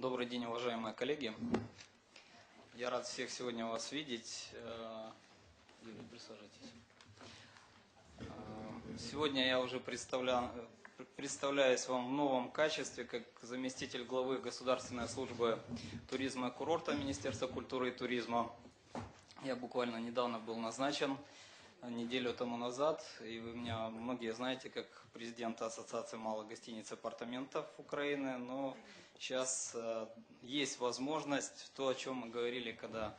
Добрый день, уважаемые коллеги. Я рад всех сегодня вас видеть. Э, Юрий, присаживайтесь. Э, Сегодня я уже представля- э, представляюсь вам в новом качестве как заместитель главы Государственной службы туризма и курорта Министерства культуры и туризма. Я буквально недавно был назначен, неделю тому назад, и вы меня многие знаете как президента Ассоциации малых гостиниц и апартаментов Украины, но сейчас э, есть возможность, то, о чем мы говорили, когда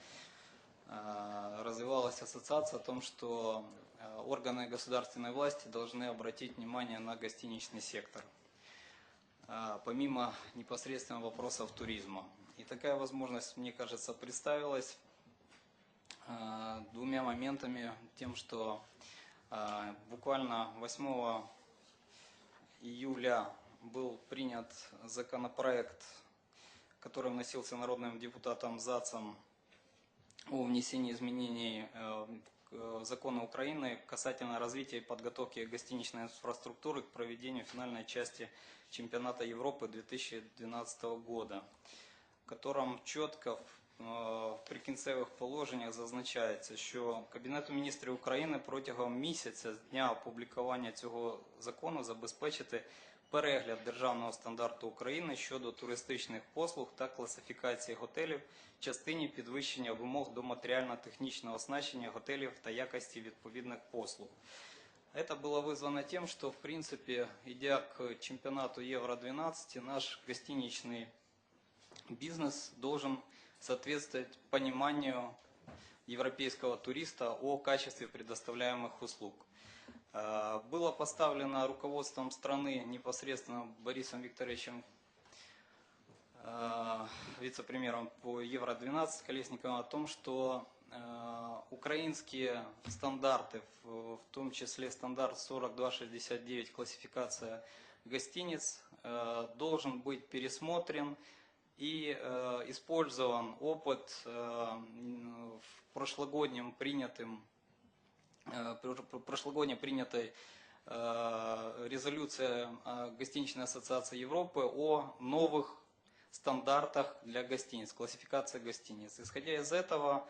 э, развивалась ассоциация, о том, что э, органы государственной власти должны обратить внимание на гостиничный сектор, помимо непосредственно вопросов туризма. И такая возможность, мне кажется, представилась двумя моментами. Тем, что э, буквально 8 июля был принят законопроект, который вносился народным депутатом ЗАЦом о внесении изменений э, э, закону Украины касательно развития и подготовки гостиничной инфраструктуры к проведению финальной части чемпионата Европы 2012 года, в котором чітко в е, в прикінцевих положеннях зазначається, що Кабінету міністрів України протягом місяця з дня опублікування цього закону забезпечити перегляд державного стандарту України щодо туристичних послуг та класифікації готелів в частині підвищення вимог до матеріально-технічного оснащення готелів та якості відповідних послуг. Это было вызвано тем, что, в принципе, идя к чемпионату Евро-12, наш гостиничный бизнес должен соответствовать пониманию европейского туриста о качестве предоставляемых услуг. Э, Было поставлено руководством страны непосредственно Борисом Викторовичем э, вице-премьером по Евро-12 Колесниковым о том, что э, украинские стандарты, в, том числе стандарт 4269 классификация гостиниц, должен быть пересмотрен и э, использован опыт э, в прошлогоднем принятым э, пр- пр- прошлогодней принятой э, резолюция э, Гостиничной ассоциации Европы о новых стандартах для гостиниц, классификация гостиниц. Исходя из этого,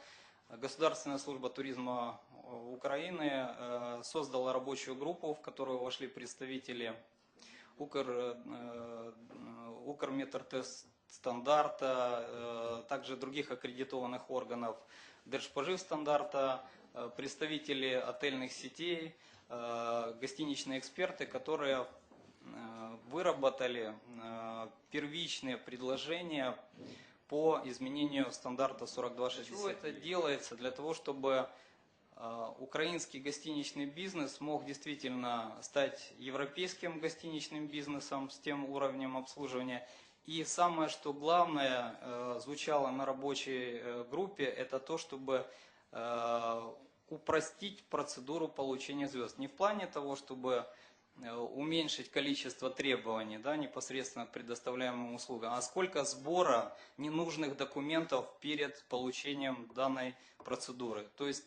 Государственная служба туризма э, Украины э, создала рабочую группу, в которую вошли представители Укр, э, Укрметротест стандарта, э, также других аккредитованных органов Держпоживстандарта, э, представители отельных сетей, э, гостиничные эксперты, которые выработали первичные предложения по изменению стандарта 4260. Чего это делается? Для того, чтобы украинский гостиничный бизнес мог действительно стать европейским гостиничным бизнесом с тем уровнем обслуживания. И самое, что главное э, звучало на рабочей э, группе, это то, чтобы э, упростить процедуру получения звезд. Не в плане того, чтобы уменьшить количество требований да, непосредственно к предоставляемым услугам, а сколько сбора ненужных документов перед получением данной процедуры. То есть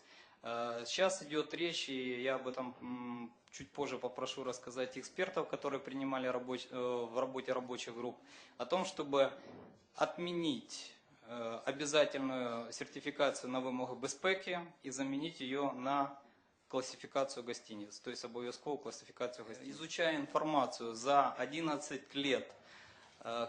сейчас идет речь, и я об этом чуть позже попрошу рассказать экспертов, которые принимали рабоч- э, в работе рабочих групп, о том, чтобы отменить э, обязательную сертификацию на вимоги безпеки и заменить ее на классификацию гостиниц, то есть обовязковую классификацию гостиниц. Изучая информацию за 11 лет, э,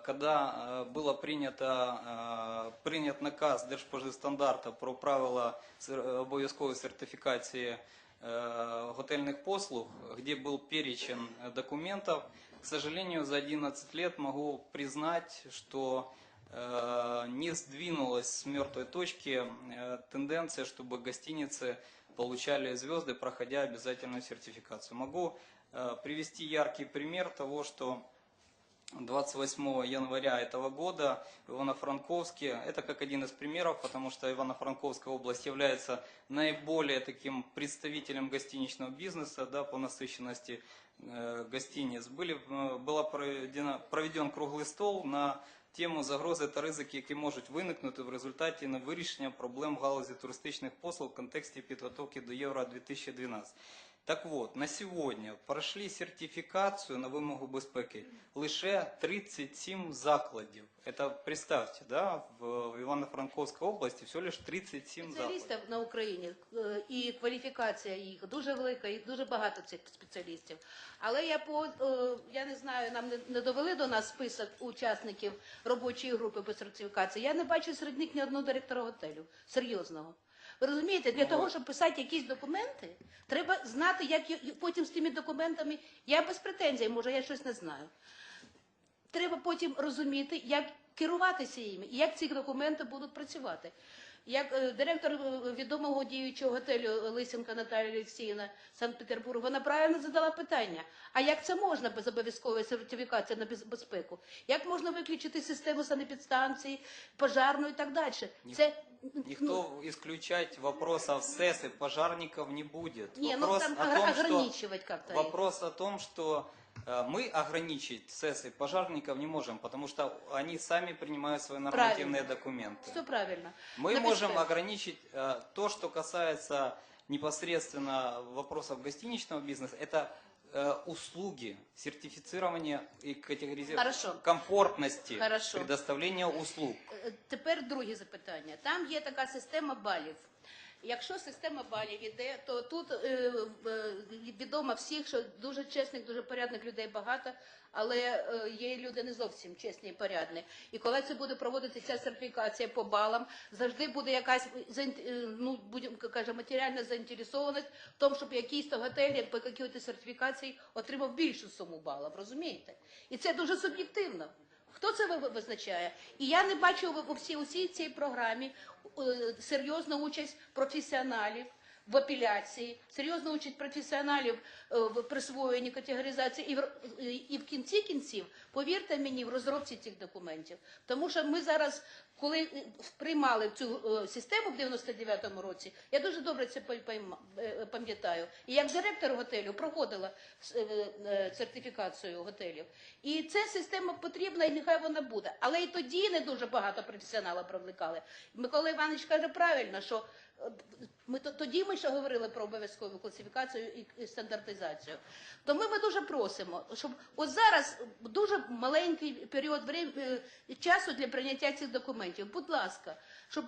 когда э, было принято, э, принят наказ Держпоживстандарта про правила сер- обов'язкової сертифікації э, готельных послуг, где был перечень э, документов, к сожалению, за 11 лет могу признать, что э, не сдвинулась с мертвой точки э, тенденция, чтобы гостиницы получали звезды, проходя обязательную сертификацию. Могу э, привести яркий пример того, что 28 января этого года в Ивано-Франковске, это как один из примеров, потому что Ивано-Франковская область является наиболее таким представителем гостиничного бизнеса да, по насыщенности э, гостиниц. Были, э, була проведена, проведен круглий стол на тему загрози та ризики, які можуть виникнути в результаті невирішення проблем в галузі туристичних послуг в контексті підготовки до Євро 2012. Так вот, на сьогодні пройшли сертифікацію на вимогу безпеки лише 37 закладів. Это представьте, да, в, в Івано-Франковській області всього лише 37 закладів. Спеціалістів на Україні і кваліфікація їх дуже велика, їх дуже багато цих спеціалістів. Але я по е, я не знаю, нам не, не довели до нас список учасників робочої групи по сертифікації. Я не бачу серед них ні одного директора готелю серйозного. Ви розумієте, для того, щоб писати якісь документи, треба знати, як потім з тими документами. Я без претензій, може, я щось не знаю. Треба потім розуміти, як керуватися їми, і як ці документи будуть працювати. Як е, директор е, відомого діючого готелю Лисенка Наталія Олексіївна Санкт-Петербург, вона правильно задала питання: а як це можна без обов'язкової сертифікації на безпеку? Як можна виключити систему санепідстанції, пожарну і так далі? Це Никто исключать вопросов СЭС и пожарников не будет. не, ну вопрос, там о том, что, ограничивать как-то. их. вопрос о том, что э, мы ограничить СЭС и пожарников не можем, потому что они сами принимают свои нормативные Правильно. документы. Все правильно. Мы На можем ограничить э, то, что касается непосредственно вопросов гостиничного бизнеса, это услуги, сертифицирование и Хорошо. комфортности Хорошо. предоставления услуг. Е, Тепер друге запитання. Там є така система балів. Якщо система балів іде, то тут е, е, відомо всіх, що дуже чесних, дуже порядних людей багато, але е, є люди не зовсім чесні і порядні. І коли це буде проводитися сертифікація по балам, завжди буде якась е, ну будемо каже, матеріальна заінтересованість в тому, щоб якийсь то готель по якій сертифікації отримав більшу суму балів. Розумієте? І це дуже суб'єктивно. Хто це ви- визначає? І я не бачу в- у всій усій цій програмі е, серйозну участь професіоналів в апеляції, серйозну участь професіоналів е, в присвоєнні категоризації і в, і в кінці кінців, повірте мені, в розробці цих документів. Тому що ми зараз, коли е, приймали цю е, систему в 99-му році, я дуже добре це пам'ятаю. І як директор готелю проходила сертифікацію готелів. І ця система потрібна, і нехай вона буде. Але і тоді не дуже багато професіоналів привлекали. Микола Іванович каже правильно, що ми то- тоді ми ще говорили про обов'язкову класифікацію і- і стандартизацію. Тому ми дуже просимо, щоб от зараз дуже маленький період е, часу для прийняття цих документів. Будь ласка, щоб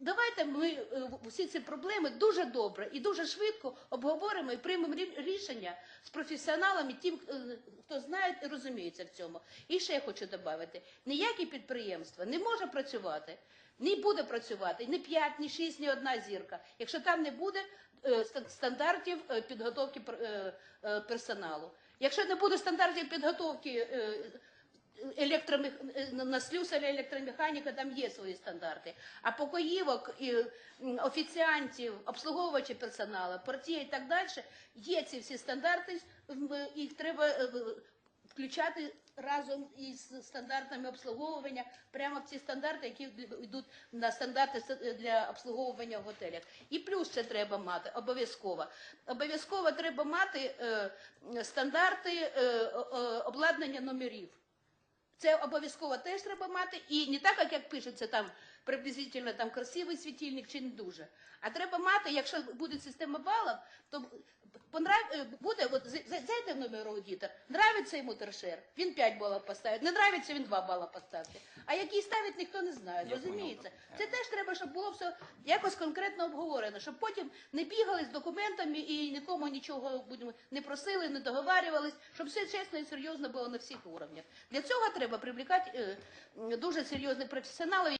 Давайте ми е, всі ці проблеми дуже добре і дуже швидко обговоримо і приймемо рішення з професіоналами, тим, е, хто знає і розуміється в цьому. І ще я хочу додати: ніяке підприємство не може працювати, не буде працювати ні 5, ні 6, ні одна зірка, якщо там не буде е, стандартів е, підготовки е, персоналу. Якщо не буде стандартів підготовки електромех... на слюсаря електромеханіка там є свої стандарти. А покоївок, і офіціантів, обслуговувачів персоналу, портє і так далі, є ці всі стандарти, їх треба включати разом із стандартами обслуговування прямо в ці стандарти, які йдуть на стандарти для обслуговування в готелях. І плюс це треба мати обов'язково. Обов'язково треба мати е, стандарти е, обладнання номерів. Це обов'язково теж треба мати, і не так, як пишеться там приблизительно там красивий світильник чи не дуже. А треба мати, якщо буде система балів, то понрав... е, буде, от зайде в номер аудитор, нравиться йому торшер, він 5 балів поставить, не нравиться, він 2 бали поставить. А який ставить, ніхто не знає, Я розумієте? понял. Це теж треба, щоб було все якось конкретно обговорено, щоб потім не бігали з документами і нікому нічого будемо не просили, не договарювались, щоб все чесно і серйозно було на всіх уровнях. Для цього треба привлекати е, дуже серйозних професіоналів.